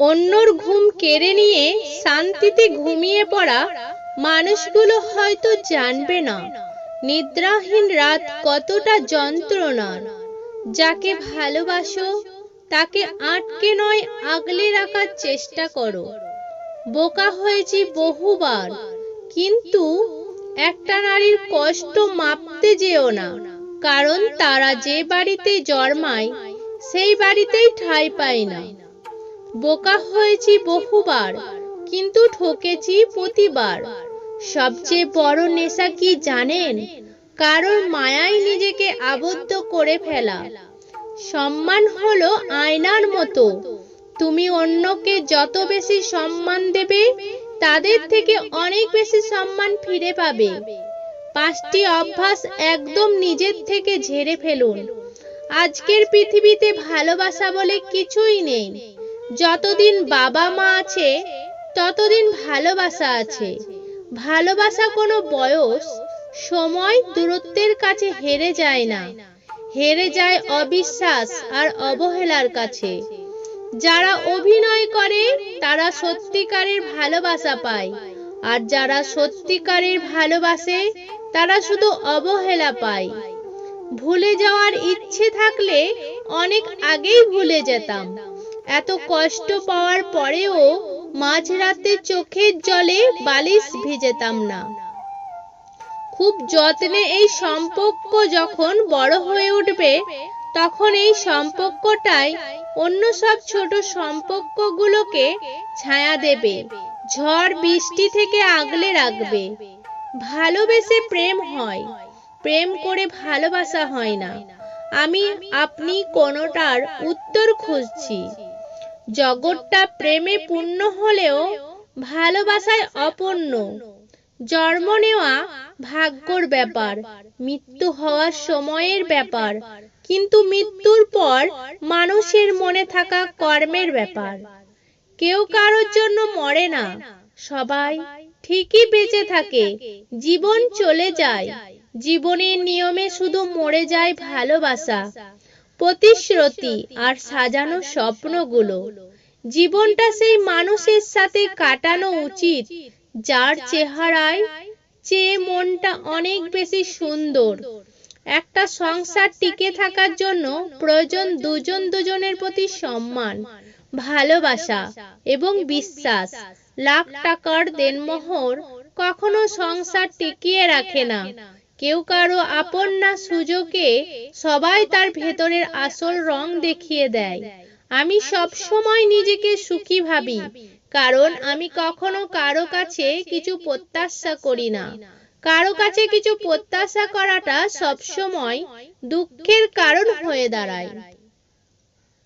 অন্যর ঘুম কেড়ে নিয়ে শান্তিতে ঘুমিয়ে পড়া মানুষগুলো হয়তো জানবে না নিদ্রাহীন রাত কতটা যন্ত্রণার। যাকে ভালোবাসো, তাকে আটকে নয়, আগলে রাখার চেষ্টা করো। বোকা হয়েছি বহুবার, কিন্তু একটা নারীর কষ্ট মাপতে যেও না, কারণ তারা যে বাড়িতে জন্মায়, সেই বাড়িতেই ঠাঁই পায় না। বোকা হয়েছি বহুবার, কিন্তু ঠকেছি প্রতিবার। সবচেয়ে বড় নেশা কি জানেন? কারোর মায়ায় নিজেকে আবদ্ধ করে ফেলা। সম্মান হলো আয়নার মতো। তুমি অন্যকে যত বেশি সম্মান দেবে, তাদের থেকে অনেক বেশি সম্মান ফিরে পাবে। পাঁচটি অভ্যাস একদম নিজের থেকে ঝেড়ে ফেলুন। আজকের পৃথিবীতে ভালোবাসা বলে কিছুই নেই। যতদিন বাবা মা আছে, ততদিন ভালোবাসা আছে। ভালোবাসা কোনো বয়স, সময়, দূরত্বের কাছে হেরে যায় না। হেরে যায় অবিশ্বাস আর অবহেলার কাছে। যারা অভিনয় করে, তারা সত্যিকারের ভালোবাসা পায়। আর যারা সত্যিকারের ভালোবাসে, তারা শুধু অবহেলা পায়। ভুলে যাওয়ার ইচ্ছে থাকলে অনেক আগেই ভুলে যেতাম। এত কষ্ট পাওয়ার পরেও মাঝরাতে চোখের জলে বালিশ ভিজেতাম না। খুব যত্নে এই সম্পর্ক যখন বড় হয়ে উঠবে, তখন এই সম্পর্কটাই অন্য সব ছোট সম্পর্কগুলোকে ছায়া দেবে, ঝড় বৃষ্টি থেকে আগলে রাখবে। ভালোবেসে প্রেম হয়, প্রেম করে ভালোবাসা হয় না। আমি আপনি কোনোটার উত্তর খুঁজছি। জগৎটা প্রেমে পূর্ণ হলেও ভালোবাসায় অপূর্ণ। জন্ম নেওয়া ভাগ্যর ব্যাপার, মৃত্যু হওয়ার সময়ের ব্যাপার, কিন্তু মৃত্যুর পর মানুষের মনে থাকা কর্মের ব্যাপার। কেউ কারোর জন্য মরে না, সবাই ঠিকই বেঁচে থাকে, জীবন চলে যায়। জীবনের নিয়মে শুধু মরে যায় ভালোবাসা প্রতিশ্রুতি আর সাজানো স্বপ্নগুলো। জীবনটা সেই মানুষের সাথে কাটানো উচিত, যার চেহারায় চেয়ে মনটা অনেক বেশি সুন্দর। একটা সংসার টিকে থাকার জন্য প্রয়োজন দুজন দুজনের প্রতি সম্মান, ভালোবাসা এবং বিশ্বাস। লাখ টাকার দেনমোহর কখনো সংসার টিকিয়ে রাখে না। কেউ কারও আপন না সুযোগে সবাই তার ভেতরের আসল রং দেখিয়ে দেয়। আমি সব সময় নিজেকে সুখী ভাবি, কারণ আমি কখনো কারও কাছে কিছু প্রত্যাশা করি না। কারও কাছে কিছু প্রত্যাশা করাটা সবসময় দুঃখের কারণ হয়ে দাঁড়ায়।